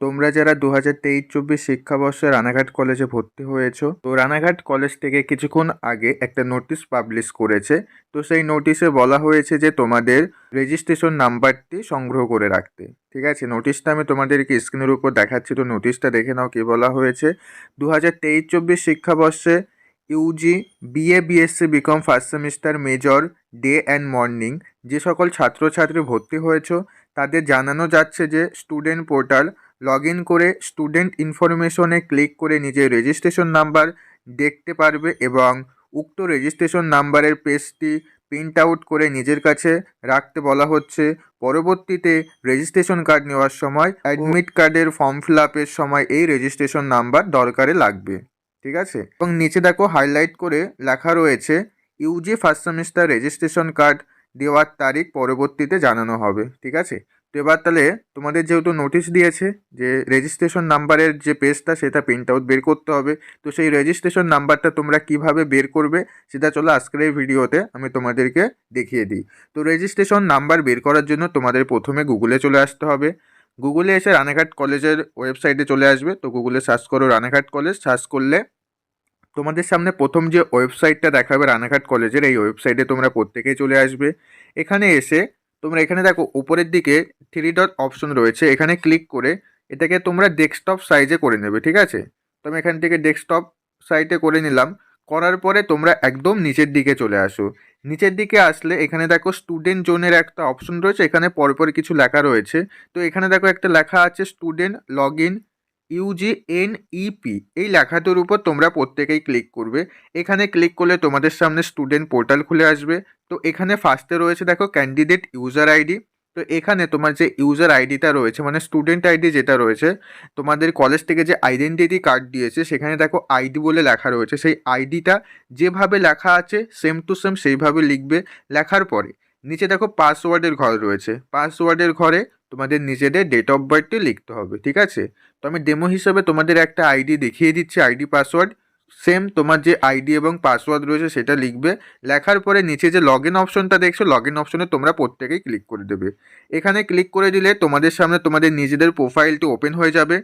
তোমরা যারা দু হাজার তেইশ চব্বিশ শিক্ষাবর্ষে রানাঘাট কলেজে ভর্তি হয়েছো, তো রানাঘাট কলেজ থেকে কিছুক্ষণ আগে একটা নোটিশ পাবলিশ করেছে। তো সেই নোটিশে বলা হয়েছে যে তোমাদের রেজিস্ট্রেশন নাম্বারটি সংগ্রহ করে রাখতে। ঠিক আছে, নোটিশটা আমি তোমাদেরকে স্ক্রিনের উপর দেখাচ্ছি, তো নোটিশটা দেখে নাও কি বলা হয়েছে। দু হাজার তেইশ চব্বিশ শিক্ষাবর্ষে UG BA BSc BCom first semester major day and morning যে সকল ছাত্রছাত্রী ভর্তি হয়েছো তাদের জানানো যাচ্ছে যে স্টুডেন্ট পোর্টাল লগ ইন করে স্টুডেন্ট ইনফরমেশনে ক্লিক করে নিজের রেজিস্ট্রেশন নাম্বার দেখতে পারবে এবং উক্ত রেজিস্ট্রেশন নাম্বারের পেজটি প্রিন্ট আউট করে নিজের কাছে রাখতে বলা হচ্ছে। পরবর্তীতে রেজিস্ট্রেশন কার্ড নেওয়ার সময় অ্যাডমিট কার্ডের ফর্ম ফিল আপের সময় এই রেজিস্ট্রেশন নাম্বার দরকারে লাগবে। ঠিক আছে? এবং নিচে দেখো হাইলাইট করে লেখা রয়েছে, UG first semester registration card দেওয়ার তারিখ পরবর্তীতে জানানো হবে, ঠিক আছে? তো এবার তাহলে তোমাদের যেহেতু নোটিশ দিয়েছে যে রেজিস্ট্রেশন নাম্বারের যে পেজটা সেটা প্রিন্ট আউট বের করতে হবে। তো সেই রেজিস্ট্রেশন নাম্বারটা তোমরা কীভাবে বের করবে, সেটা চলো আজকের এই ভিডিওতে আমি তোমাদেরকে দেখিয়ে দিই। তো রেজিস্ট্রেশন নাম্বার বের করার জন্য তোমাদের প্রথমে গুগলে চলে আসতে হবে। গুগলে এসে রানাঘাট কলেজের ওয়েবসাইটে চলে আসবে। তো গুগলে সার্চ করো রানাঘাট কলেজ। সার্চ করলে তোমাদের সামনে প্রথম যে ওয়েবসাইটটা দেখাবে রানাঘাট কলেজের, এই ওয়েবসাইটে তোমরা প্রত্যেকেই চলে আসবে। এখানে এসে তোমরা এখানে দেখো, উপরের দিকে থ্রি ডট অপশন রয়েছে, এখানে ক্লিক করে এটাকে তোমরা ডেস্কটপ সাইজে করে নেবে, ঠিক আছে? তো আমি এখান থেকে ডেস্কটপ সাইটে করে নিলাম, করার পরে তোমরা একদম নিচের দিকে চলে আসো। নিচের দিকে আসলে এখানে দেখো স্টুডেন্ট জোনের একটা অপশন রয়েছে, এখানে পরপর কিছু লেখা রয়েছে। তো এখানে দেখো একটা লেখা আছে স্টুডেন্ট লগ ইন ইউজিএনইপি এই লেখাটির উপর তোমরা প্রত্যেকেই ক্লিক করবে। এখানে ক্লিক করলে তোমাদের সামনে স্টুডেন্ট পোর্টাল খুলে আসবে। তো এখানে ফার্স্টে রয়েছে দেখো ক্যান্ডিডেট ইউজার আইডি তো এখানে তোমার যে ইউজার আইডিটা রয়েছে মানে স্টুডেন্ট আইডি যেটা রয়েছে, তোমাদের কলেজ থেকে যে আইডেন্টিটি কার্ড দিয়েছে, সেখানে দেখো আইডি বলে লেখা রয়েছে। সেই আইডিটা যেভাবে লেখা আছে সেম টু সেম সেইভাবে লিখবে লেখার পরে। নিচে দেখো পাসওয়ার্ডের ঘর রয়েছে। পাসওয়ার্ডের ঘরে তোমাদের নিজেদের ডেট অফ বার্থটি লিখতে হবে, ঠিক আছে? তো আমি ডেমো হিসাবে তোমাদের একটা আইডি দেখিয়ে দিচ্ছি আইডি পাসওয়ার্ড সেম তোমার যে আইডি এবং পাসওয়ার্ড রয়েছে সেটা লিখবে, লেখার পরে নিচে যে লগ ইন অপশনটা দেখছ লগ ইন অপশনে তোমরা প্রত্যেকেই ক্লিক করে দেবে। এখানে ক্লিক করে দিলে তোমাদের সামনে তোমাদের নিজেদের প্রোফাইলটি ওপেন হয়ে যাবে।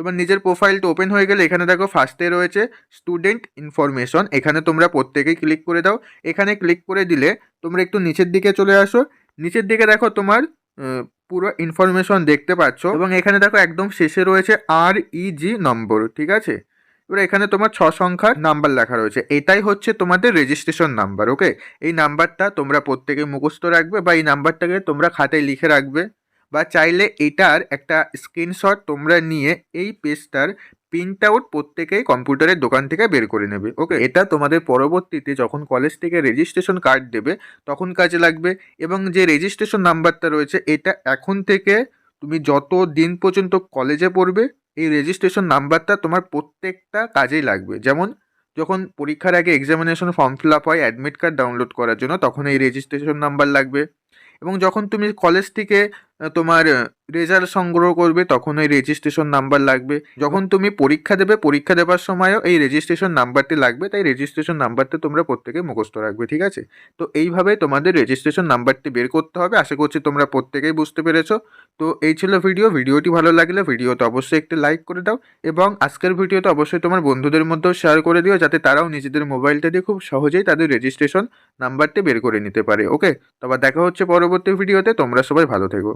তোমার নিজের প্রোফাইলটা ওপেন হয়ে গেলে এখানে দেখো ফার্স্টে রয়েছে স্টুডেন্ট ইনফরমেশন এখানে তোমরা প্রত্যেকেই ক্লিক করে দাও। এখানে ক্লিক করে দিলে তোমরা একটু নিচের দিকে চলে আসো। নিচের দিকে দেখো তোমার পুরো ইনফরমেশন দেখতে পাচ্ছ। এবং এখানে দেখো একদম শেষে রয়েছে আর ইজি নম্বর ঠিক আছে? এবার এখানে তোমার ছ সংখ্যার নাম্বার লেখা রয়েছে। এটাই হচ্ছে তোমাদের রেজিস্ট্রেশন নাম্বার ওকে এই নাম্বারটা তোমরা প্রত্যেকে মুখস্থ রাখবে বা এই নাম্বারটাকে তোমরা খাতায় লিখে রাখবে। বা চাইলে এটার একটা স্ক্রিনশট তোমরা নিয়ে এই পেজটার প্রিন্ট আউট প্রত্যেকেই কম্পিউটারের দোকান থেকে বের করে নেবে ওকে এটা তোমাদের পরবর্তীতে যখন কলেজ থেকে রেজিস্ট্রেশন কার্ড দেবে, তখন কাজে লাগবে। এবং যে রেজিস্ট্রেশন নাম্বারটা রয়েছে, এটা এখন থেকে তুমি যত দিন পর্যন্ত কলেজে পড়বে, এই রেজিস্ট্রেশন নাম্বারটা তোমার প্রত্যেকটা কাজেই লাগবে। যেমন, যখন পরীক্ষার আগে এক্সামিনেশন ফর্ম ফিল আপ হয় অ্যাডমিট কার্ড ডাউনলোড করার জন্য, তখন এই রেজিস্ট্রেশন নাম্বার লাগবে। এবং যখন তুমি কলেজ থেকে তোমার রেজাল্ট সংগ্রহ করবে, তখন ওই রেজিস্ট্রেশন নাম্বার লাগবে। যখন তুমি পরীক্ষা দেবে, পরীক্ষা দেওয়ার সময়ও এই রেজিস্ট্রেশন নাম্বারটি লাগবে, তাই রেজিস্ট্রেশন নাম্বারটা তোমরা প্রত্যেকে মুখস্থ রাখবে, ঠিক আছে? তো এইভাবে তোমাদের রেজিস্ট্রেশন নাম্বারটি বের করতে হবে, আশা করছি তোমরা প্রত্যেকেই বুঝতে পেরেছ। তো এই ছিল ভিডিও ভিডিওটি ভালো লাগলে ভিডিওতে অবশ্যই একটি লাইক করে দাও, এবং আজকের ভিডিওতে অবশ্যই তোমার বন্ধুদের মধ্যেও শেয়ার করে দিও, যাতে তারাও নিজেদের মোবাইলটা দিয়ে খুব সহজেই তাদের রেজিস্ট্রেশন নাম্বারটি বের করে নিতে পারে ওকে তো আবার দেখা হচ্ছে পরবর্তী ভিডিওতে তোমরা সবাই ভালো থেকো।